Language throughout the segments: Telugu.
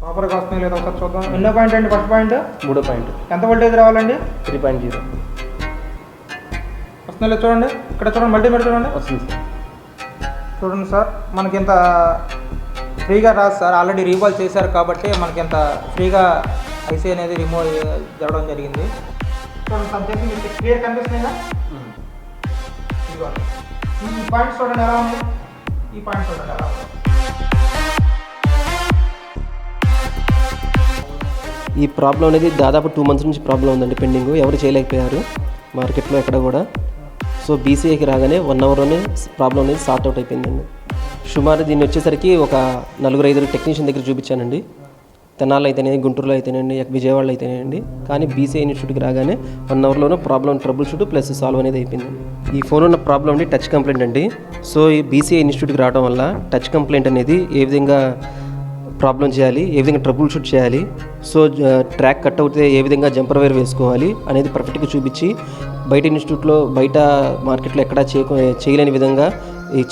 ప్రాపర్గా వస్తున్నాయి లేదా ఒకసారి చూద్దాం. ఎన్నో పాయింట్ అండి ఫస్ట్ పాయింట్? మూడో పాయింట్. ఎంత వోల్టేజ్ రావాలండి? Three point zero. వస్తున్నాయి లేదా చూడండి. ఇక్కడ చూడండి మల్టీమీటర్ చూడండి. వస్తుంది సార్. చూడండి సార్ మనకి ఇంత ఫ్రీగా రాదు సార్. ఆల్రెడీ రీబాల్ చేశారు కాబట్టి మనకి ఇంత ఫ్రీగా ఐసీ అనేది రిమూవ్ జరగడం జరిగింది. చూడండి చెప్పి మీకు క్లియర్ ఇదిగోండి. ఈ పాయింట్స్ చూడండి ఎలా ఉంది ఈ పాయింట్స్ చూడండి ఎలా ఉంది ఈ ప్రాబ్లం అనేది దాదాపు టూ మంత్స్ నుంచి ప్రాబ్లం ఉందండి పెండింగ్. ఎవరు చేయలేకపోయారు మార్కెట్లో ఎక్కడ కూడా. సో బీసీఏకి రాగానే వన్ అవర్లోనే ప్రాబ్లం అనేది సార్ట్ అవుట్ అయిపోయిందండి. సుమారు దీన్ని వచ్చేసరికి ఒక నలుగురు ఐదుగురు టెక్నీషియన్ దగ్గర చూపించానండి. తెనాలు అయితేనే గుంటూరులో అయితేనేయండి విజయవాడలో అయితేనేయండి. కానీ బీసీఐ ఇన్స్టిట్యూట్కి రాగానే వన్ అవర్లోనే problem trouble shoot plus solve అనేది అయిపోయింది ఈ ఫోన్ ఉన్న ప్రాబ్లం అండి టచ్ కంప్లైంట్ అండి. సో ఈ బీసీఐ ఇన్స్టిట్యూట్కి రావడం వల్ల టచ్ కంప్లైంట్ అనేది ఏ విధంగా ప్రాబ్లం చేయాలి ఏ విధంగా ట్రబుల్ షూట్ చేయాలి సో ట్రాక్ కట్ అవుతే ఏ విధంగా జంపర్ వేర్ వేసుకోవాలి అనేది పర్ఫెక్ట్గా చూపించి బయట ఇన్స్టిట్యూట్లో బయట మార్కెట్లో ఎక్కడా చేయకు చేయలేని విధంగా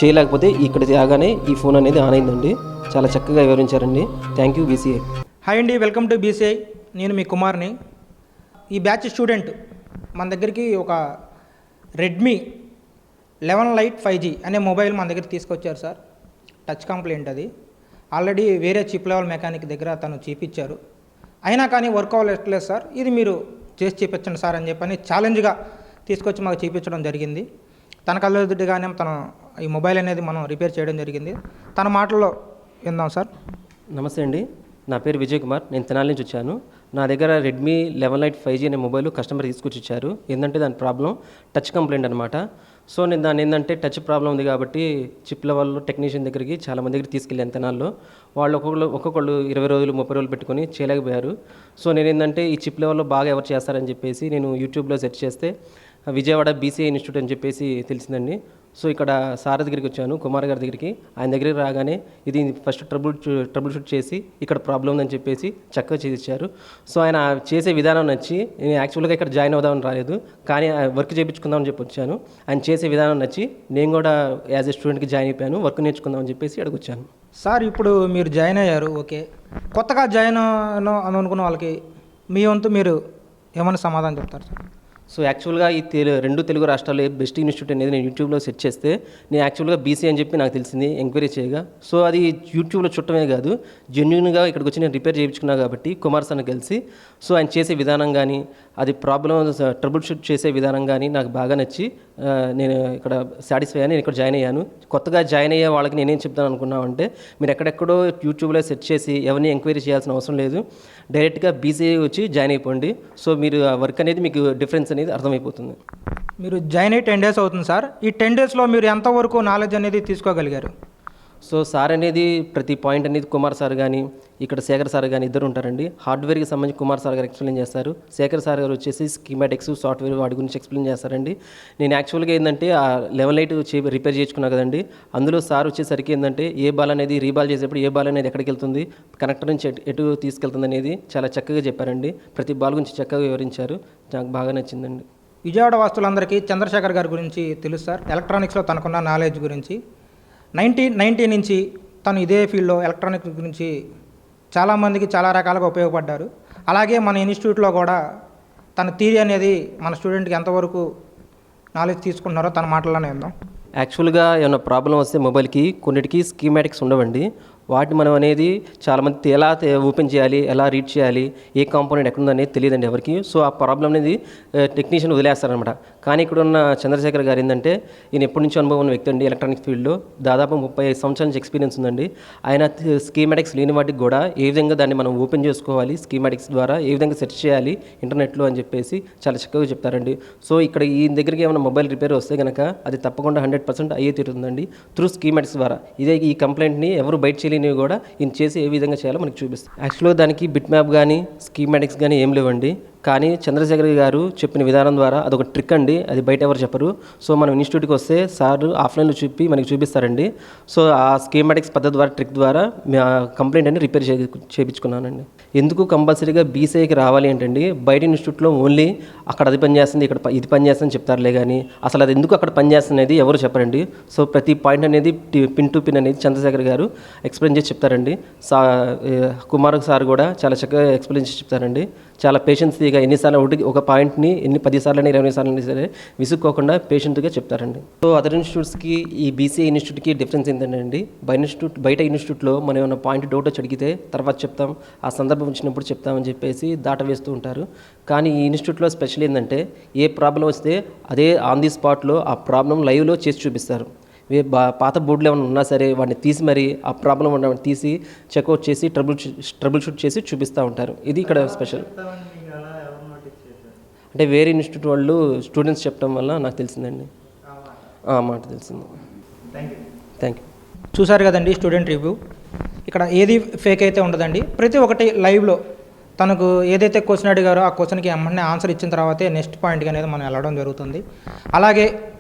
చేయలేకపోతే ఇక్కడ రాగానే ఈ ఫోన్ అనేది ఆన్ అయిందండి. చాలా చక్కగా వివరించారండి. థ్యాంక్ యూ బీసీఐ హాయ్ అండి వెల్కమ్ టు బీసీఐ నేను మీ కుమార్ని. ఈ బ్యాచ్ స్టూడెంట్ మన దగ్గరికి ఒక Redmi eleven lite five G అనే మొబైల్ మన దగ్గర తీసుకొచ్చారు సార్. టచ్ కంప్లైంట్ అది. ఆల్రెడీ వేరే చిప్ లెవెల్ మెకానిక్ దగ్గర తను చేపించారు. అయినా కానీ వర్క్ అవ్వలేదు సార్. ఇది మీరు చేసి చూపించండి సార్ అని చెప్పని ఛాలెంజ్గా తీసుకొచ్చి మాకు చూపించడం జరిగింది. తన కళ్ళెదుటిగానే తను ఈ మొబైల్ అనేది మనం రిపేర్ చేయడం జరిగింది. తన మాటల్లో విందాం సార్. నమస్తే అండి. నా పేరు విజయ్ కుమార్. నేను తెనాలి నుంచి వచ్చాను. నా దగ్గర Redmi eleven lite five G అనే మొబైల్ కస్టమర్ తీసుకొచ్చి ఇచ్చారు. ఏంటంటే దాని ప్రాబ్లం టచ్ కంప్లైంట్ అనమాట సో నేను దాన్ని ఏంటంటే టచ్ ప్రాబ్లం ఉంది కాబట్టి చిప్ వాళ్ళు టెక్నీషియన్ దగ్గరికి చాలా మంది దగ్గరికి తీసుకెళ్ళాను తెనాల్లో వాళ్ళు ఒక్కొక్కరు ఒక్కొక్కళ్ళు ఇరవై రోజులు ముప్పై రోజులు పెట్టుకొని చేయలేకపోయారు. సో నేను ఏంటంటే ఈ చిప్ లెవెల్లో బాగా ఎవరు చేస్తారని చెప్పేసి నేను యూట్యూబ్లో సెర్చ్ చేస్తే విజయవాడ బీసీఐ ఇన్స్టిట్యూట్ అని చెప్పేసి తెలిసిందండి. సో ఇక్కడ సార్ దగ్గరికి వచ్చాను కుమార్ గారి దగ్గరికి. ఆయన దగ్గరికి రాగానే ఇది ఫస్ట్ ట్రబుల్ ట్రబుల్ షూట్ చేసి ఇక్కడ ప్రాబ్లం ఉందని చెప్పేసి చక్కగా చేసి ఇచ్చారు సో ఆయన చేసే విధానం నచ్చి నేను యాక్చువల్గా ఇక్కడ జాయిన్ అవుదామని రాలేదు కానీ వర్క్ చేయించుకుందామని చెప్పి వచ్చాను. ఆయన చేసే విధానం నచ్చి నేను కూడా యాజ్ ఎ స్టూడెంట్కి జాయిన్ అయిపోయాను వర్క్ నేర్చుకుందామని చెప్పేసి అక్కడికి వచ్చాను. సార్ ఇప్పుడు మీరు జాయిన్ అయ్యారు ఓకే. కొత్తగా జాయిన్ అను- అని అనుకున్న వాళ్ళకి మీ వంతు మీరు ఏమైనా సమాధానం చెప్తారు సార్? సో యాక్చువల్గా ఈ తెలు రెండు తెలుగు రాష్ట్రాల్లో బెస్ట్ ఇన్స్టిట్యూట్ అనేది నేను యూట్యూబ్లో సెర్చ్ చేస్తే నేను యాక్చువల్గా బీసీ అని చెప్పి నాకు తెలిసింది ఎంక్వైరీ చేయగా. సో అది యూట్యూబ్లో చుట్టమే కాదు జెన్యున్గా ఇక్కడికి వచ్చి నేను రిపేర్ చేయించుకున్నా కాబట్టి కుమార్ సార్ని కలిసి. సో ఆయన చేసే విధానం కానీ అది ప్రాబ్లం ట్రబుల్ షూట్ చేసే విధానం కానీ నాకు బాగా నచ్చి నేను ఇక్కడ సాటిస్ఫై అయ్యాను నేను ఇక్కడ జాయిన్ అయ్యాను. కొత్తగా జాయిన్ అయ్యే వాళ్ళకి నేనేం చెప్తాను అనుకున్నామంటే మీరు ఎక్కడెక్కడో యూట్యూబ్లో సెర్చ్ చేసి ఎవరిని ఎంక్వైరీ చేయాల్సిన అవసరం లేదు. డైరెక్ట్గా బీసీఐ వచ్చి జాయిన్ అయిపోండి. సో మీరు ఆ వర్క్ అనేది మీకు డిఫరెన్స్ అనేది అర్థమైపోతుంది. మీరు జాయిన్ అయ్యి టెన్ డేస్ అవుతుంది సార్. ఈ టెన్ డేస్లో మీరు ఎంతవరకు నాలెడ్జ్ అనేది తీసుకోగలిగారు? సో సార్ అనేది ప్రతి పాయింట్ అనేది కుమార్ సార్ కానీ ఇక్కడ శేఖర్ సార్ కానీ ఇద్దరు ఉంటారండి. హార్డ్వేర్కి సంబంధించి కుమార్ సార్ గారు ఎక్స్ప్లెయిన్ చేస్తారు. శేఖర్ సార్ గారు వచ్చేసి స్కీమాటిక్స్ సాఫ్ట్వేర్ వాటి గురించి ఎక్స్ప్లెయిన్ చేస్తారండి. నేను యాక్చువల్గా ఏంటంటే ఆ లెవెల్ లైట్ చే రిపేర్ చేసుకున్నా కదండి. అందులో సార్ వచ్చేసరికి ఏంటంటే ఏ బాల్ అనేది రీబాల్ చేసేప్పుడు ఏ బాల్ అనేది ఎక్కడికి వెళ్తుంది కనెక్టర్ నుంచి ఎటు- ఎటు తీసుకెళ్తుంది అనేది చాలా చక్కగా చెప్పారండి. ప్రతి బాల్ గురించి చక్కగా వివరించారు. నాకు బాగా నచ్చిందండి. విజయవాడ వాస్తులందరికీ చంద్రశేఖర్ గారి గురించి తెలుసు సార్. ఎలక్ట్రానిక్స్లో తనకున్న నాలెడ్జ్ గురించి. నైన్టీన్ నైన్టీ నుంచి తను ఇదే ఫీల్డ్లో ఎలక్ట్రానిక్ గురించి చాలామందికి చాలా రకాలుగా ఉపయోగపడ్డారు. అలాగే మన ఇన్స్టిట్యూట్లో కూడా తన థీరీ అనేది మన స్టూడెంట్కి ఎంతవరకు నాలెడ్జ్ తీసుకుంటున్నారో తన మాటల్లోనే ఉందాం యాక్చువల్గా ఏమైనా ప్రాబ్లం వస్తే మొబైల్కి కొన్నిటికి స్కీమాటిక్స్ ఉండవండి. వాటిని మనం అనేది చాలామంది ఎలా ఓపెన్ చేయాలి ఎలా రీడ్ చేయాలి ఏ కాంపోనెంట్ ఎక్కడ ఉందనేది తెలియదండి ఎవరికి. సో ఆ ప్రాబ్లం అనేది టెక్నీషియన్ వదిలేస్తారనమాట కానీ ఇక్కడ ఉన్న చంద్రశేఖర్ గారు ఏంటంటే ఈయన ఎప్పటి నుంచో అనుభవం ఉన్న వ్యక్తి అండి ఎలక్ట్రానిక్స్ ఫీల్డ్లో. దాదాపు ముప్పై ఐదు సంవత్సరాల నుంచి ఎక్స్పీరియన్స్ ఉందండి. ఆయన స్కీమాటిక్స్ లేని వాటికి కూడా ఏ విధంగా దాన్ని మనం ఓపెన్ చేసుకోవాలి స్కీమాటిక్స్ ద్వారా ఏ విధంగా సెర్చ్ చేయాలి ఇంటర్నెట్లో అని చెప్పేసి చాలా చక్కగా చెప్తారండి. సో ఇక్కడ ఈ దగ్గరికి ఏమైనా మొబైల్ రిపేర్ వస్తే కనుక అది తప్పకుండా హండ్రెడ్ పర్సెంట్ అయ్యే తీరుతుందండి. త్రూ స్కీమాటిక్స్ ద్వారా. ఇదే ఈ కంప్లైంట్ని ఎవరు బయట తెలియనివి కూడా ఈయన చేసి ఏ విధంగా చేయాలో మనకి చూపిస్తాం యాక్చువల్గా దానికి బిట్ మ్యాప్ కానీ స్కీమాటిక్స్ కానీ ఏం లేవండి. కానీ చంద్రశేఖర్ గారు చెప్పిన విధానం ద్వారా అదొక ట్రిక్ అండి. అది బయట ఎవరు చెప్పరు. సో మనం ఇన్స్టిట్యూట్కి వస్తే సార్ ఆఫ్లైన్లో చూపి మనకి చూపిస్తారండి. సో ఆ స్కీమాటిక్స్ పద్ధతి ద్వారా ట్రిక్ ద్వారా మా కంప్లైంట్ అని రిపేర్ చే చేయించుకున్నానండి. ఎందుకు కంపల్సరీగా బీసీఐకి రావాలి ఏంటండి? బయట ఇన్స్టిట్యూట్లో ఓన్లీ అక్కడ అది పనిచేస్తుంది ఇక్కడ ఇది పనిచేస్తుందని చెప్తారులే కానీ అసలు అది ఎందుకు అక్కడ పని చేస్తున్నది ఎవరు చెప్పరండి. సో ప్రతి పాయింట్ అనేది పిన్ టు పిన్ అనేది చంద్రశేఖర్ గారు ఎక్స్ప్లెయిన్ చేసి చెప్తారండి. సా కుమార్ సార్ కూడా చాలా చక్కగా ఎక్స్ప్లెయిన్ చేసి చెప్తారండి. చాలా పేషెన్స్ పేషెన్స్గా ఎన్నిసార్లు ఒకటి ఒక పాయింట్ని ఎన్ని పదిసార్లు అయినా ఇరవై సార్లు అయినా సరే విసుక్కోకుండా పేషెంట్గా చెప్తారండి. సో అదర్ ఇన్స్టిట్యూట్స్కి ఈ బీసీఐ ఇన్స్టిట్యూట్కి డిఫరెన్స్ ఏంటంటే బయట ఇన్స్టిట్యూట్ బయట ఇన్స్టిట్యూట్లో మనం ఏమైనా పాయింట్ డౌట్ వచ్చి అడిగితే తర్వాత చెప్తాం ఆ సందర్భం వచ్చినప్పుడు చెప్తామని చెప్పేసి దాట వేస్తూ ఉంటారు. కానీ ఈ ఇన్స్టిట్యూట్లో స్పెషల్ ఏంటంటే ఏ ప్రాబ్లం వస్తే అదే ఆన్ ది స్పాట్లో ఆ ప్రాబ్లం లైవ్లో చేసి చూపిస్తారు. పాత బోర్డులు ఏమైనా ఉన్నా సరే వాటిని తీసి మరి ఆ ప్రాబ్లం ఉన్న తీసి చెక్అవుట్ చేసి ట్రబుల్ ట్రబుల్ షూట్ చేసి చూపిస్తూ ఉంటారు. ఇది ఇక్కడ స్పెషల్. అంటే వేరే ఇన్స్టిట్యూట్ వాళ్ళు స్టూడెంట్స్ చెప్పడం వల్ల నాకు తెలిసిందండి. ఆ మాట తెలిసింది. Thank you. చూసారు కదండి స్టూడెంట్ రివ్యూ? ఇక్కడ ఏది ఫేక్ అయితే ఉండదండి. ప్రతి ఒక్కటి లైవ్లో తనకు ఏదైతే క్వశ్చన్ అడిగారో ఆ క్వశ్చన్కి వెంటనే ఆన్సర్ ఇచ్చిన తర్వాతే నెక్స్ట్ పాయింట్కి అనేది మనం వెళ్ళడం జరుగుతుంది. అలాగే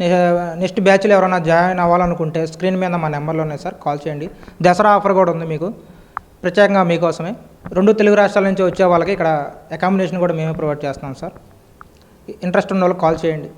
నె- నెక్స్ట్ బ్యాచ్లో ఎవరైనా జాయిన్ అవ్వాలనుకుంటే స్క్రీన్ మీద మా నెంబర్లో ఉన్నాయి సార్. కాల్ చేయండి. దసరా ఆఫర్ కూడా ఉంది మీకు. ప్రత్యేకంగా మీకోసమే. రెండు తెలుగు రాష్ట్రాల నుంచి వచ్చే వాళ్ళకి ఇక్కడ అకామిడేషన్ కూడా మేమే ప్రొవైడ్ చేస్తున్నాం సార్ ఇంట్రెస్ట్ ఉన్న వాళ్ళకి కాల్ చేయండి.